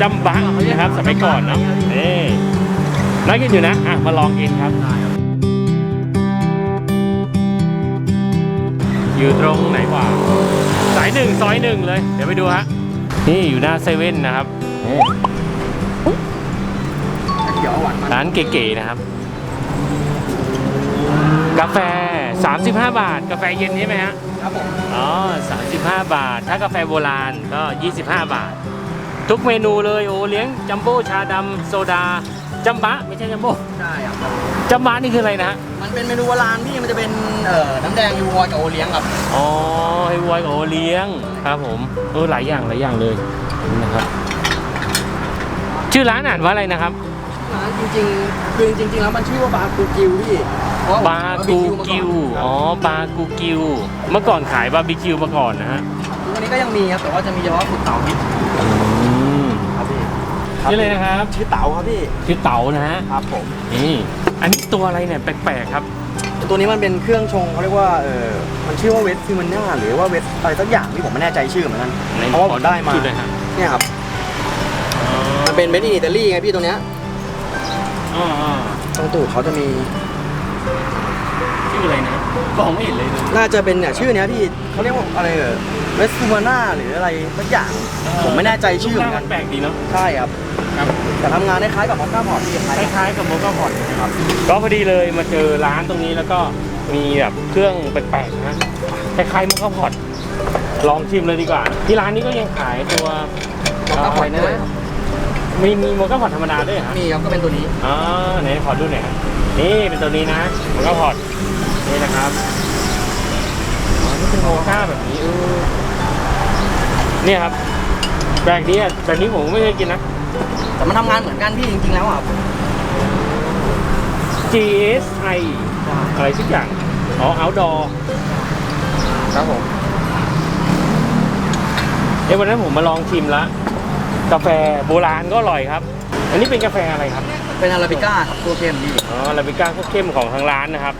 จำบะนะครับสมัยก่อนเนาะนี่น่ากินอยู่นะอะมาลองกินครับ อยู่ตรงไหนวะสายหนึ่งซอยหนึ่งเลย เดี๋ยวไปดูฮะนี่อยู่หน้าเซเว่นนะครับนี่เขียวหวานมันร้านเก๋ๆนะครับ กาแฟ 35 บาท กาแฟเย็นใช่ไหมฮะครับผมอ๋อ35 บาท ถ้ากาแฟโบราณก็ 25 บาท ทุกเมนูเลยโอเลี้ยงจัมโบ้ชาดำโซดาจัมบะไม่ใช่จัมโบ้ใช่ครับจัมบะนี่คืออะไรนะฮะมันเป็นเมนูโบราณพี่มันจะเป็นเอ่อน้ำแดงยูวอยกับโอเลี้ยงครับอ๋อไฮวอยกับโอเลี้ยงครับผมเออหลายอย่างหลายอย่างเลยนะครับ ชื่อร้านอ่านว่าอะไรนะครับร้านจริงๆคือจริงๆแล้วมันชื่อว่าบาร์กูกิวพี่เพระว่บากูกิวอ๋อบากูกิว เมื่อก่อนขายบาร์บีคิวมาก่อนนะฮะทุกวันนี้ก็ยังมีครับแต่ว่าจะมีเฉพาะสุดเต๋าพี่อืมครับพี่ นี่เลยนะครับชื่อเต๋าครับพี่ชื่อเต๋านะฮะครับผมนี่อันนี้ตัวอะไรเนี่ยแปลกๆครับ ตัวนี้มันเป็นเครื่องชงเขาเรียกว่าเออมันชื่อว่าเวสฟิมันน่าหรือว่าเวสอะไรสักอย่างที่ผมไม่แน่ใจชื่อเหมือนกันเพราะว่าผมได้มาจุดเลยฮะเนี่ยครับมันเป็นเมดินอิตาลีไงพี่ตัวเนี้ยอ๋ออ๋อตรงตูดเขาจะมีชื่ออะไรนะบอกไม่เห็นเลยนะน่าจะเป็นเนี่ยชื่อเนี้ยพี่เขาเรียกว่าอะไรเออเวสฟิมันน่าหรืออะไรสักอย่าง ผมไม่แน่ใจชื่อเหมือนกันแปลกดีเนาะใช่ครับ ครับ แต่ทำงานคล้ายๆกับมอคค่าพอร์ตที่คล้ายคๆกันล้ายๆกับโมกาพอดนะครับ ก็พอดีเลยมาเจอร้านตรงนี้แล้วก็มีแบบเครื่องแปลกๆนะคล้ายๆโมกาพอดลองชิมเลยดีกว่า ที่ร้านนี้ก็ยังขายตัวมอคค่าพอร์ตนะด้วยมีมีโมกาพอดธรรมดาด้วยเหรอฮะมีครับก็เป็นตัวนี้อ๋อไหนขอดูหน่อยครับนี่เป็นตัวนี้นะโมกาพอดนี่นะครับอ๋อนี่เป็นโมกาแบบนี้เออเนี่ยครับแปลกดีอะแบบนี้ผมไม่เคยกินนะ แต่มันทำงานเหมือนกันพี่จริง ๆ แล้วอะ GSI อะไรสักอย่าง อ๋อ outdoor ครับผม เอ้วันนั้นผมมาลองชิมแล้วกาแฟโบราณก็อร่อยครับ อันนี้เป็นกาแฟอะไรครับ เป็นอาราบิก้าครับตัวเข้มพี่ อ๋อลาบิก้าก็เข้มของทางร้านนะครับ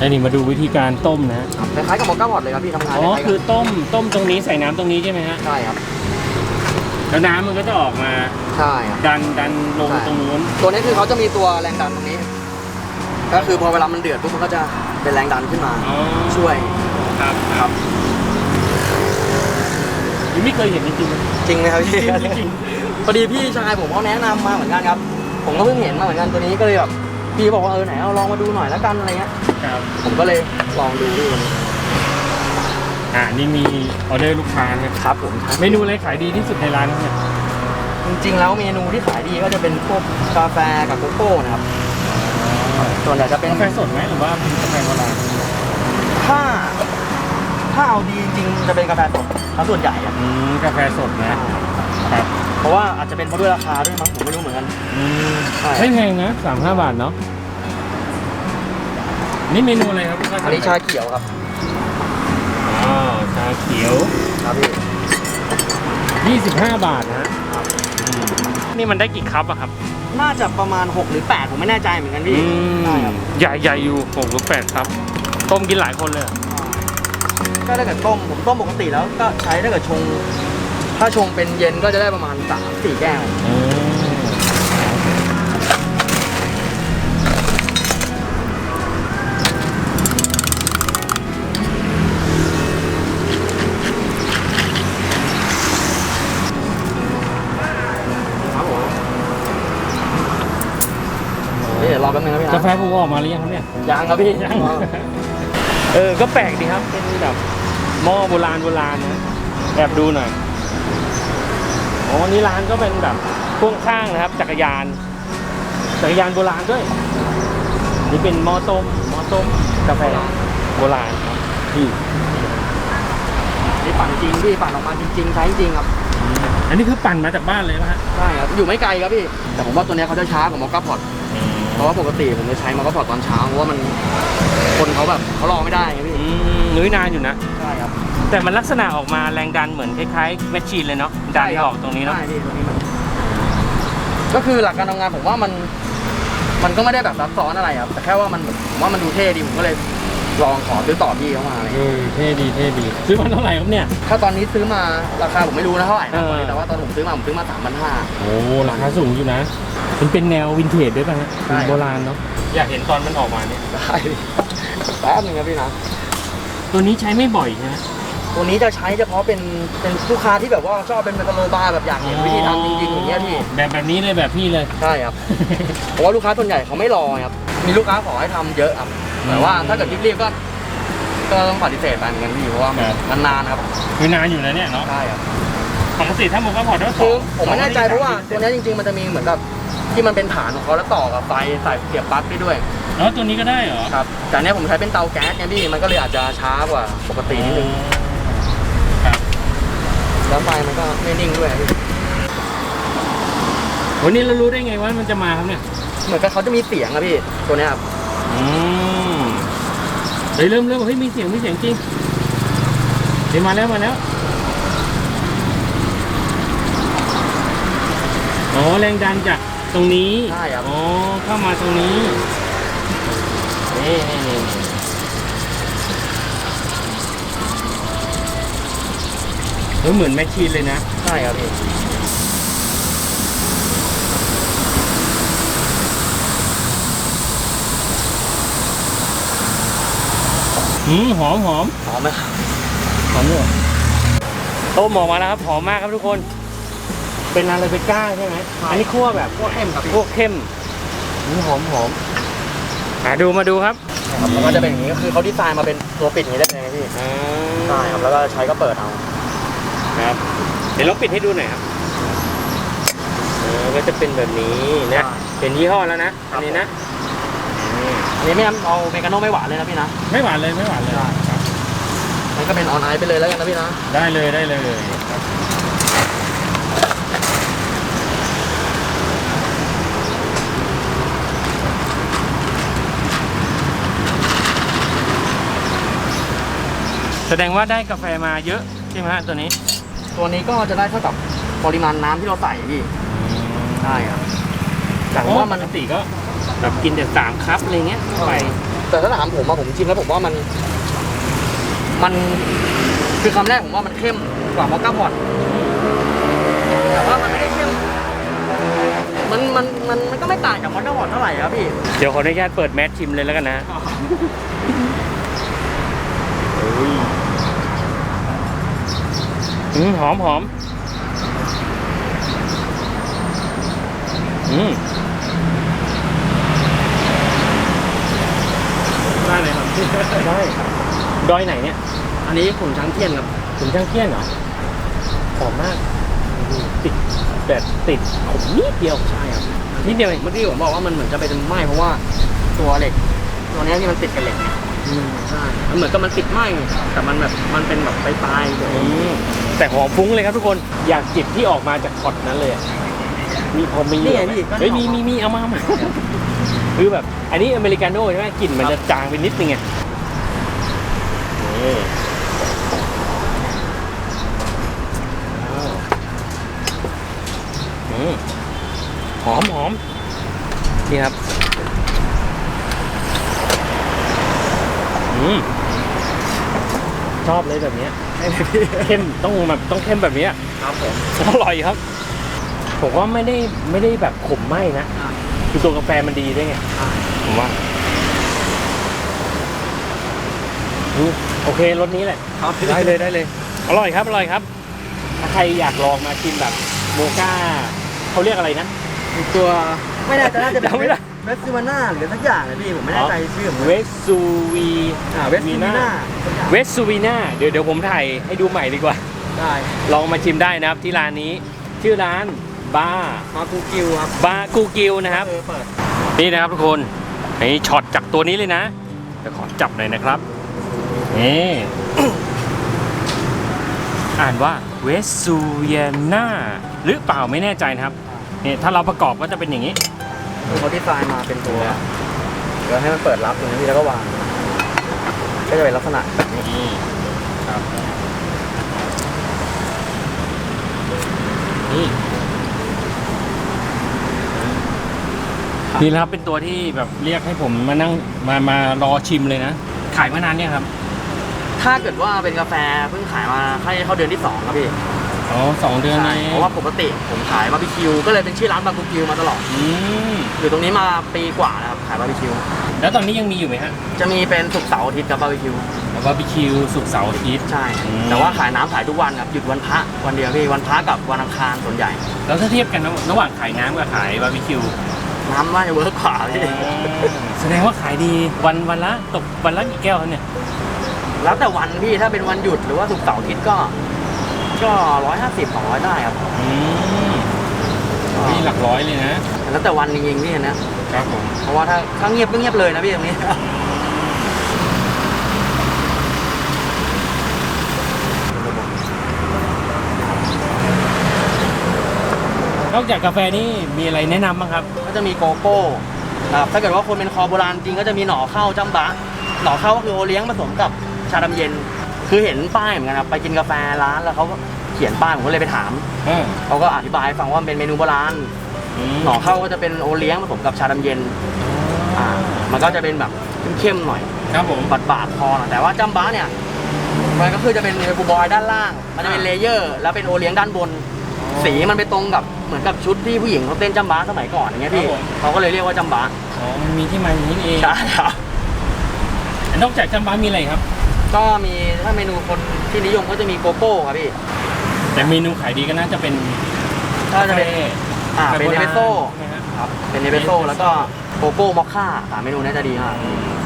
อันนี้มาดูวิธีการต้มนะฮะคล้ายๆกับมอคค่าพอร์ตเลยครับพี่ทำงานอ๋อคล้ายๆคืกัอนต้มต้มตรงนี้ใส่น้ำตรงนี้ใช่ไหมฮะใช่ครับแล้วน้ำมันก็จะออกมาใช่ครับ ดันดันลงใช่ ตรงนู้นตัวนี้คือเขาจะมีตัวแรงดันตรงนี้ ก็คือพอเวลามันเดือดปุ๊บมันก็จะเป็นแรงดันขึ้นมา อ๋อช่วย ครับครับยังไม่เคยเห็นจริงๆนะจริงไหมครับพี่จริงพอดีพี่ชายผมเขาแนะนำมาเหมือนกันครับ ผมก็เพิ่งเห็นมาเหมือนกันตัวนี้ก็เลยแบบพี่บอกว่าเออไหนเอาลองมาดูหน่อยแล้วกันอะไรเงี้ย ครับผมก็เลยลองดูดูวันนี้อ่านี่มีออเดอร์ลูกค้านะครับผมเมนูอะไรขายดีที่สุดในร้านครับเนี่ยจริงๆแล้วเมนูที่ขายดีก็จะเป็นพวกกาแฟกับโกโก้นะครับส่วนใหญ่จะเป็นกาแฟสดไหมหรือว่าเป็นกาแฟโบราณถ้า ถ้าเอาดีจริงๆจะเป็นกาแฟสดถ้าส่วนใหญ่อะอืมกาแฟสดนะครับเพราะว่าอาจจะเป็นเพราะด้วยราคาด้วยมั้งผมไม่รู้เหมือนกันอืมใช่ไม่แพงนะสามห้าบาทเนาะ นี่เมนูอะไรครับลูกค้อันนี้ชาเขียวครับอ๋อชาเขียว ครับพี่25 บาทนะฮะอืมนี่มันได้กี่คัพอะครับน่าจะประมาณ 6 หรือ 8 ผมไม่แน่ใจเหมือนกันพี่อืมใช่ครับใหญ่ใหญ่อยู่หกหรือแปดครับ ต้มกินหลายคนเลยอะก็ถ้าเกิดต้มผมต้มปกติแล้วก็ใช้ถ้าเกิดชง ถ้าชงเป็นเย็นก็จะได้ประมาณ3 4แก้ว อืม อแป๊บนึงครับพี่นะกาแฟผมออกมาหรือยังครับเนี่ย ยังครับพี่ยังเออ ก็แปลกดีครับ เป็นแบบหม้อโบราณโบราณนะ แอบดูหน่อย อ๋อ นี่ร้านก็เป็นแบบพ่วงข้างนะครับ จักรยาน จักรยานโบราณด้วย นี่เป็นหม้อต้มหม้อต้มกาแฟโบราณครับนี่นี่ปั่นจริงพี่ปั่นออกมาจริงๆใช้จริงครับอันนี้คือปั่นมาจากบ้านเลยป่ะฮะ ใช่ครับอยู่ไม่ไกลครับพี่แต่ผมว่าตัวเนี้ยเขาจะช้ากว่ามอคค่าพอร์ต เพราะว่าปกติผมจะใช้มอคค่าพอร์ตตอนเช้าเพราะว่ามันคนเขาแบบเขารอไม่ได้ไงพี่อืมนุ้ยนานอยู่นะ ใช่ครับแต่มันลักษณะออกมาแรงดันเหมือนคล้ายๆแมชชีนเลยเนาะดันออกตรงนี้เนาะใช่พี่ตัวนี้มันก็คือหลักการทำงานผมว่ามัน มันก็ไม่ได้แบบซับซ้อนอะไรครับแต่แค่ว่ามันผมว่ามันดูเท่ดีผมก็เลยลองขอซื้อต่อพี่เขามาอะไรเอเงี้ยอเท่ดีเท่ดีซื้อมาเท่าไหร่ครับเนี่ย ถ้าตอนนี้ซื้อมาราคาผมไม่รู้นะเท่าไหร่นะเออ แต่ว่าตอนผมซื้อมาผมซื้อมาสามพันห้าโอ้ราคาสูงอยู่นะ มันเป็นแนววินเทจด้วยป่ะฮะใช่ครับ โบราณเนาะ อยากเห็นตอนมันออกมาเนี่ย ได้แป๊บนึงครับพี่นะ ตัวนี้ใช้ไม่บ่อยใช่ไหม ตัวนี้จะใช้เฉพาะเป็นเป็นลูกค้าที่แบบว่าชอบเป็นเมกะโลบาร์แบบอยากเห็นวิธีทำจริงๆอย่างเงี้ยพี่ แบบแบบนี้เลยแบบพี่เลย ใช่ครับ เพราะว่าลูกค้าส่วนใหญ่เขาไม่รอครับ มีลูกค้าขอให้ทำเยอะครับแต่ว่าถ้าเกิดรีบๆก็ ก็ต้องปฏิเสธไปเหมือนกันพี่เพราะว่าครับ มันนานครับ คือนานอยู่นะเนี่ยเนาะใช่ครับ ปกติถ้าผมก็พอร์ตก็คือผมไม่แน่ใจเพราะว่าตัวเนี้ยจริงๆมันจะมีเหมือนกับ ที่มันเป็นฐานของเขาแล้วต่อกับไฟใส่เสียบปลั๊กได้ด้วยแล้วตัวนี้ก็ได้เหรอครับแต่อันเนี้ยผมใช้เป็นเตาแก๊สไงพี่มันก็เลยอาจจะช้ากว่าปกตินิดนึงครับแล้วไฟมันก็ไม่นิ่งด้วยพี่วันนี้เรารู้ได้ไงว่ามันจะมาครับเนี่ยเหมือนกับเขาจะมีเสียงอะพี่ตัวเนี้ยครับอืมเฮ้ยเริ่มเริ่มเฮ้ยมีเสียงมีเสียงจริงเดี๋ยวมาแล้วมาแล้วอ๋อแรงดันจาก ตรงนี้ใช่ครับ อ๋อเข้ามาตรงนี้นี่นี่นี่เฮ้ยเหมือนแมชชีนเลยนะ ใช่ครับพี่อืมหอมหอมหอมไหมครับหอมด้วยต้มออกมาแล้วครับหอมมากครับทุกคน เป็นอะไรเบก้าใช่ไหมอันนี้คั่วแบบพวกเข้มครับพี่คั่วเข้มอืมหอมหอมอะดูมาดูครับครับแล้วก็จะเป็นอย่างนี้ก็คือเขาดีไซน์มาเป็นตัวปิดอย่างนี้ได้เลยนะพี่อ่าใช่ครับแล้วก็ใช้ก็เปิดเอาครับ เดี๋ยวลองปิดให้ดูหน่อยครับเออก็จะเป็นแบบนี้นะเป็นยี่ห้อแล้วนะอันนี้นะอืมอันนี้ไม่งั้นเอาเมกาโน่ไม่หวานเลยนะพี่นะไม่หวานเลยไม่หวานเลยครับมันก็เป็นออนไอซ์ไปเลยแล้วกันนะพี่นะได้เลยได้เลย แสดงว่าได้กาแฟมาเยอะใช่ไหมฮะตัวนี้ตัวนี้ก็จะได้เท่ากับปริมาณน้ำที่เราใส่พี่ใช่ครับแต่ผมว่ามันปกติก็แบบกินแต่สามคัพอะไรเงี้ยไป แต่ถ้าถามผมอะผมชิมแล้วผมว่ามัน มันคือคำแรกผมว่ามันเข้มกว่ามอคค่าพอตแต่ว่ามันไม่ได้เข้มมันมันมันมันก็ไม่ต่างจากมอคค่าพอตเท่าไหร่ครับพี่ เดี๋ยวขออนุญาตเปิดแมสชิมเลยแล้วกันนะ อืมหอมหอมอืมได้เลยครับ ได้ดอยไหนเนี่ย อันนี้ขุนช้างเทียนครับ ถึงช่างเทียนเหรอหอมมากติดแบบติดขมนิดเดียวใช่ครับนิดเดียวเอง เมื่อกี้ผมบอกว่ามันเหมือนจะเป็นไหม้เพราะว่าตัวเหล็ก ตัวเนี้ยที่มันติดกับเหล็กเนี่ย ใช่มันเหมือนกับมันติดไหม้แต่มันแบบมันเป็นแบบปลายๆอืมแต่หอมฟุ้งเลยครับทุกคนอยากจิบที่ออกมาจากพอตนั้นเลยอะมีพอมีนี่เหรไงอพี่เฮ้ยมีมีมีเอามาเอามาคือแบบ อันนี้อเมริกาโน่ใช่ไหมกลิ่นมันจะจางไปนิดนึงไงนี่อ้าวอืมหอมหอมนี่ครับ อืมชอบเลยแบบเนี้ยเข้มต้องแบบต้องเข้มแบบเนี้ยครับผมอร่อยครับ ผมว่าไม่ได้ไม่ได้แบบขมไหมนะคือตัวกาแฟมันดีด้วยไงผมว่าอืมโอเครสนี้แหละครับได้เลยได้เลย อร่อยครับอร่อยครับ ถ้าใครอยากลองมาชิมแบบโมก้าเขาเรียกอะไรนะตัวไม่แน่ใจน่าจะเป็นจำไม่ได้เวสซิวาน่าหรือสักอย่างเลยพี่ผมไม่แน่ใจชื่อผมเวสซูวีอ่าเวสซิวาน่าเวสซูวีน่าเดี๋ยวเดี๋ยวผมถ่ายให้ดูใหม่ดีกว่า ได้ลองมาชิมได้นะครับที่ร้านนี้ ชื่อร้านบาร์มาคูกิวครับบาร์กูกิลนะครับ เออเปิดนี่นะครับทุกคนนี่ช็อตจากตัวนี้เลยนะเดี๋ยวขอจับหน่อยนะครับนี่อ่านว่าเวสซูเวียนาหรือเปล่าไม่แน่ใจนะครับนี่ถ้าเราประกอบก็จะเป็นอย่างนี้คือ เขาดีไซน์มาเป็นตัวเดี๋ยวให้มันเปิดรับตรงนี้แล้วก็วาง ก็จะเป็นลักษณะแบบนี้นี่ครับนี่นี่นะครับเป็นตัวที่แบบเรียกให้ผมมานั่งมามารอชิมเลยนะ ขายมานานเนี่ยงครับ ถ้าเกิดว่าเป็นกาแฟเพิ่งขายมาให้เข้าเดือนที่สองครับพี่ อ๋อสองเดือนใช่เองเพราะว่าปกติผมขายบาร์บีคิวก็เลยเป็นชื่อร้านบาร์บีคิวมาตลอดอืมอยู่ตรงนี้มาปีกว่าแล้วครับขายบาร์บีคิวแล้วตอนนี้ยังมีอยู่ไหมฮะจะมีเป็นศุกร์เสาร์อาทิตย์กับบาร์บีคิวบาร์บีคิวสุกร์เสาร์อาทิตย์ใช่อืมแต่ว่าขายน้ำขายทุกวันครับหยุดวันพระวันเดียวพี่วันพระกับวันอังคารส่วนใหญ่ แล้วถ้าเทียบกันระระหว่างขายน้ำกับขายบาร์บีคิวน้ำว่าจะเวิร์กกว่าพี่แสดงว่าขายดีวันวันละตกวันละกี่แก้วครับเนี่ยแล้วแต่วันพี่ถ้าเป็นวันหยุดหรือว่าศุกร์เสาร์อาทิตย์ก็ ก็ร้อยห้าสิบสองร้อยได้ครับอืมนี่หลักร้อยเลยนะแล้วแต่วันจริงๆพี่นะ ครับผม เพราะว่าถ้าถ้าเงียบก็เงียบเลยนะพี่ตรงนี้ นอกจากกาแฟนี่มีอะไรแนะนำบ้างครับ ก็จะมีโกโก้นะครับถ้าเกิดว่าคนเป็นคอโบราณจริงก็จะมีหน่อข้าวจ้ำบะหน่อข้าวก็คือโอเลี้ยงผสมกับชาดำเย็น คือเห็นป้ายเหมือนกันครับไปกินกาแฟร้านแล้วเขาก็เขียนป้ายผมก็เลยไปถามเออเขาก็อธิบายให้ฟังว่ามันเป็นเมนูโบราณมหน่อข้าวก็จะเป็นโอเลี้ยงผสมกับชาดำเย็นอ่ามันก็จะเป็นแบบเข้มๆหน่อย ครับผม บาดบาดๆคอหน่อยแต่ว่าจัมบ้าเนี่ย มันก็คือจะเป็นเนบูบอยด้านล่าง มันจะเป็นเลเยอร์ แล้วเป็นโอเลี้ยงด้านบน สีมันไปตรงกับเหมือนกับชุดที่ผู้หญิงเขาเต้นจัมบ้าสมัยก่อนอย่างเงี้ยพี่เขาก็เลยเรียกว่าจัมบ้าอ๋อมันมีที่มาอย่างนี้นี่เอง ใช่ครับนอกจากจัมบ้ามีอะไรครับ ก็มีถ้าเมนูคนที่นิยมก็จะมีโกโก้ครับพี่แต่เมนูขายดีก็น่าจะเป็นก็จะเป็นอ่าเป็นเนเปโซ่ใช่ไหมฮะครับเป็นเนเปโซ่แล้วก็โกโก้มอคค่าสามเมนูเนี้จะดีมาก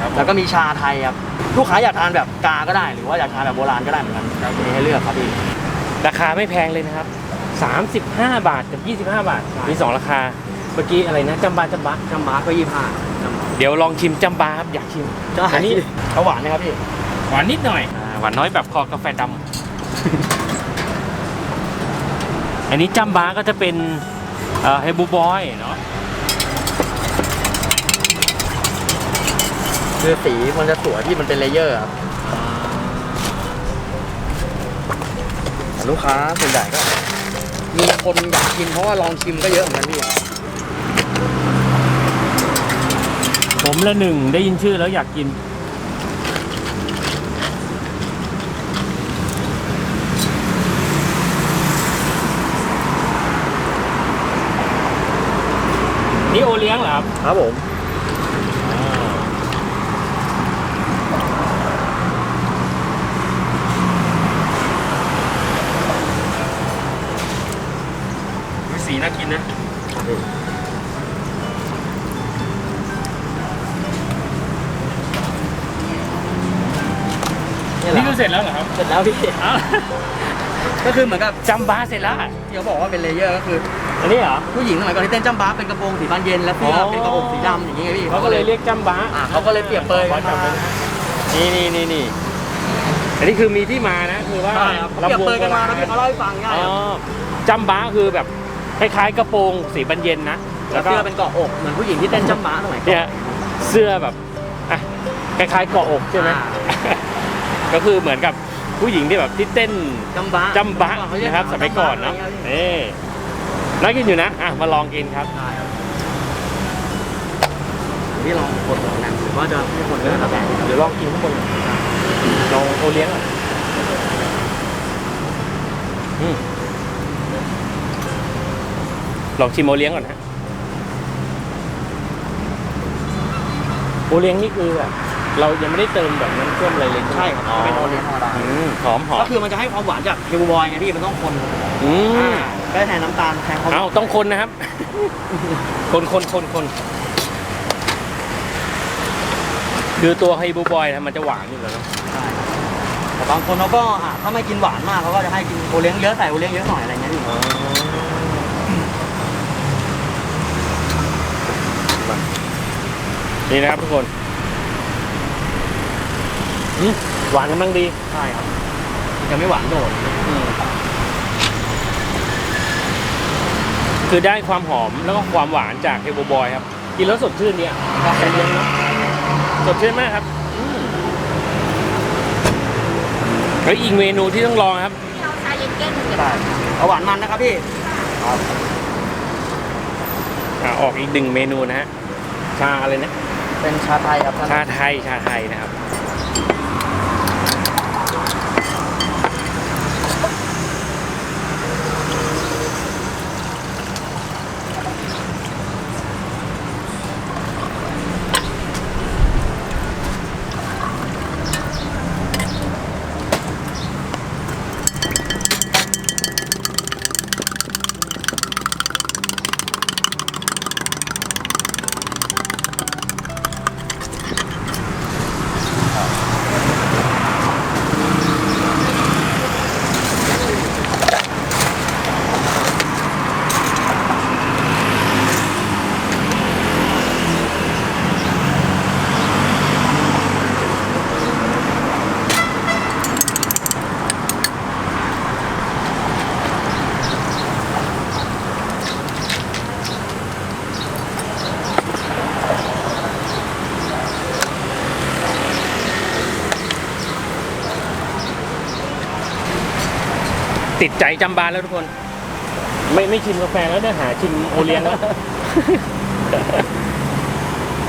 ครับผมแล้วก็มีชาไทยครับลูกค้าอยากทานแบบกาก็ได้ หรือว่าอยากทานแบบโบราณก็ได้เหมือนกันมีให้เลือกครับพี่ราคาไม่แพงเลยนะครับ 35 บาทกับ 25 บาท มีสองราคา เมื่อกี้อะไรนะจัมบ้าจัมบ้าจัมบ้าก็ยี่ห้าจัมบ้าเดี๋ยวลองชิมจัมบ้าครับอยากชิมอันนี้เขาหวานนะครับพี่ หวานนิดหน่อยอ่าหวานน้อยแบบคอกาแฟดำ อันนี้จัมบ้าก็จะเป็นเอ่อเฮบูบอยเนาะคือสีมันจะสวยที่มันเป็นเลเยอร์ครับแต่ลูกค้าส่วนใหญ่ก็ มีคนอยากกินเพราะว่าลองชิมก็เยอะเหมือนกันพี่ผมละหนึ่งได้ยินชื่อแล้วอยากกิน นี่โอเลี้ยงเหรอครับครับผมวิสีน่ากินนะ นี่แหละนี่คือเสร็จแล้วเหรอครับ เสร็จแล้วพี่อ้าว ก็คือเหมือนกับจัมบ้าเสร็จแล้วที่เขาบอกว่าเป็นเลเยอร์ก็คือ อันนี้เหรอ ผู้หญิงสมัยก่อนที่เต้นจัมบ้าเป็นกระโปรงสีบานเย็นและเสื้ออ๋อเป็นกระโปรงสีดำอย่างงี้ไงพี่เขาก็เลยเรียกจัมบ้าอ่าเขาก็เลยเปรียบเปรยขอจับเลยนะนี่นี่นี่นี่อันนี้คือมีที่มานะคือว่าใช่ครับเขาเปรียบเปรยกันมาแล้วพี่เขาเล่าให้ฟังง่ายอ๋คอรับจัมบ้าคือแบบคล้ายๆกระโปรงสีบรรเย็นนะแล้วเสื้อเป็นเกาะอกเหมือนผู้หญิงที่เต้นจัมบ้าสมัยก่อน เนี่ยเสื้อแบบอะคล้ายๆเกาะอกใช่ไหม อ่า ก็คือเหมือนกับ ผู้หญิงที่แบบที่เต้นจัมบ้าจัมบ้านะครับสมัยก่อนเนาะจัมบ้นี่น่ากินอยู่นะอะมาลองกินครับได้ครับพี่ลองกดลองนั่งหรือว่าจะให้คนเลือกแบบเดี๋ยวลองกินข้างบนลองโอเลี้ยงอะอืมลองชิมโอเลี้ยงก่อนฮะโอเลี้ยงนี่คือแบบ เรายังไม่ได้เติมแบบน้ำเชื่อมอะไรเลยใช่ครับอ๋อเป็นโอเลี้ยงธรรมดาอืมหอมหอมก็คือมันจะให้ความหวานจากเฮลบอยไงพี่มันต้องคนอืมอ่าได้แทนน้ำตาลแทนความเอาต้องคนนะครับ คนคนคนคนคือตัวไฮบูบอยนะมันจะหวานอยู่แล้วเนอะใช่ครับแต่บางคนเขาก็อะถ้าไม่กินหวานมากเขาก็จะให้กินโอเลี้ยงเยอะใส่โอเลี้ยงเยอะหน่อยอะไรเงี้ยพี่นี่นะครับทุกคน อืมหวานกำลังดีใช่ครับจะไม่หวานโดดคือได้ความหอมแล้วก็ความหวานจากเฮลบอยครับ กินแล้วสดชื่นเนี่ยใจเย็นเนอะสดชื่นมากครับอืมแล้วอีกเมนูที่ต้องลองครับเอาชาเย็นแก้วหนึ่งเดี๋ยวใช่เอาหวานมันนะครับพี่อ่าออกอีกหนึ่งเมนูนะฮะชาอะไรนะ เป็นชาไทยครับชาไทยชาไทยนะครับ ใจจำบานแล้วทุกคน ไม่ไม่ชิมกาแฟแล้วเนี่ยหาชิมโอเลี้ยงแล้ว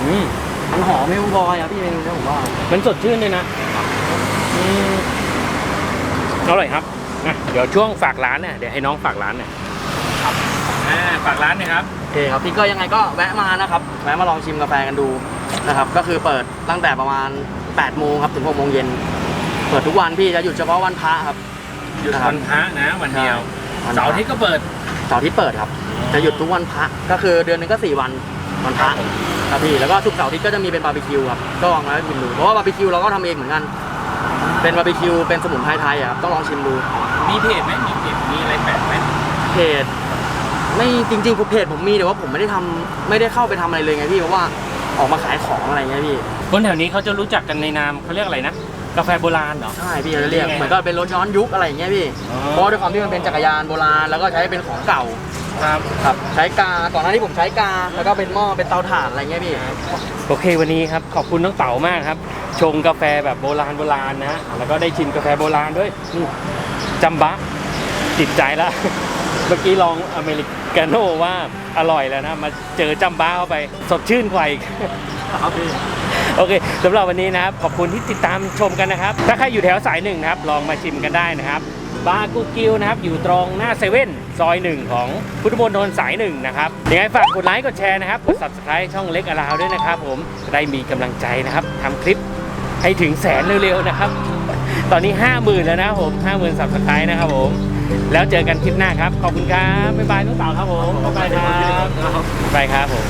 อืมมันหอมไม่บอยอะพี่เมนูเนี้ผมว่ามันสดชื่นเลยนะอืมอร่อยครับนะเดี๋ยวช่วงฝากร้านเนี่ยเดี๋ยวให้น้องฝากร้านหน่อยครับอ่าฝากร้านหน่อยครับ โอเคครับพี่ก็ยังไงก็แวะมานะครับแวะมาลองชิมกาแฟกันดูนะครับ ก็คือเปิดตั้งแต่ประมาณ8โมงครับถึง6โมงเย็นเปิดทุกวันพี่จะหยุดเฉพาะวันพระครับ หยุดวันพระนะวันเดียววันพระเสาร์อาทิตย์ก็เปิดเสาร์ที่เปิดครับ จะหยุดทุกวันพระก็คือเดือนหนึงก็4วันวันพระครับพี่แล้วก็ทุกเสาร์อาทิตย์ก็จะมีเป็นบาร์บีคิวครับก็ลองมาชิมดูเพราะว่าบาร์บีคิวเราก็ทำเองเหมือนกัน เป็นบาร์บีคิวเป็นสมุนไพรไทยอะครับต้องลองชิมดู มีเพจไหมมีเพจมีอะไรแปลกไหมเพจไม่จริงๆเพจผมมีแต่ว่าผมไม่ได้ทำไม่ได้เข้าไปทำอะไรเลยไงพี่เพราะว่าออกมาขายของอะไรเงี้ยพี่คนแถวนี้เขาจะรู้จักกันในนามเขาเรียกอะไรนะ กาแฟโบราณเหรอ ใช่พี่เขาจะเรียก เหมือนก็เป็นรถย้อนยุคอะไรอย่างเงี้ยพี่ อ๋อ เพราะด้วยความที่มันเป็นจักรยานโบราณ แล้วก็ใช้เป็นของเก่า ครับ ครับ ใช้กา ก่อนหน้านี้ผมใช้กา แล้วก็เป็นหม้อ เป็นเตาถ่านอะไรเงี้ยพี่ โอเควันนี้ครับ ขอบคุณน้องเต๋ามากครับ ชงกาแฟแบบโบราณโบราณนะ แล้วก็ได้ชิมกาแฟโบราณด้วยนี่จำบะติดใจแล้วเมื่อกี้ลองอเมริกาโน่ว่าอร่อยแล้วนะ มาเจอจำบ้าเข้าไป สดชื่นกว่าอีก ครับพี่ โอเคสำหรับวันนี้นะครับขอบคุณที่ติดตามชมกันนะครับ ถ้าใครอยู่แถวสายหนึ่งนะครับ ลองมาชิมกันได้นะครับบาร์กูกิวนะครับอยู่ตรงหน้าเซเว่นซอยหนึ่งของพุทธมณฑลสายหนึ่งนะครับยังไงฝากกดไลค์กดแชร์นะครับกด subscribe ช่องเล็กอลาวด้วยนะครับ ผมจะได้มีกำลังใจนะครับทำคลิปให้ถึงแสนเร็วๆนะครับ ตอนนี้ 5 0,000 แล้วนะครับผม 50,000 subscribe นะครับผม แล้วเจอกันคลิปหน้าครับ ขอบคุณครับ บ๊ายบายน้องเต๋าครับผม บ๊ายบายครับ บ๊ายบายครับผม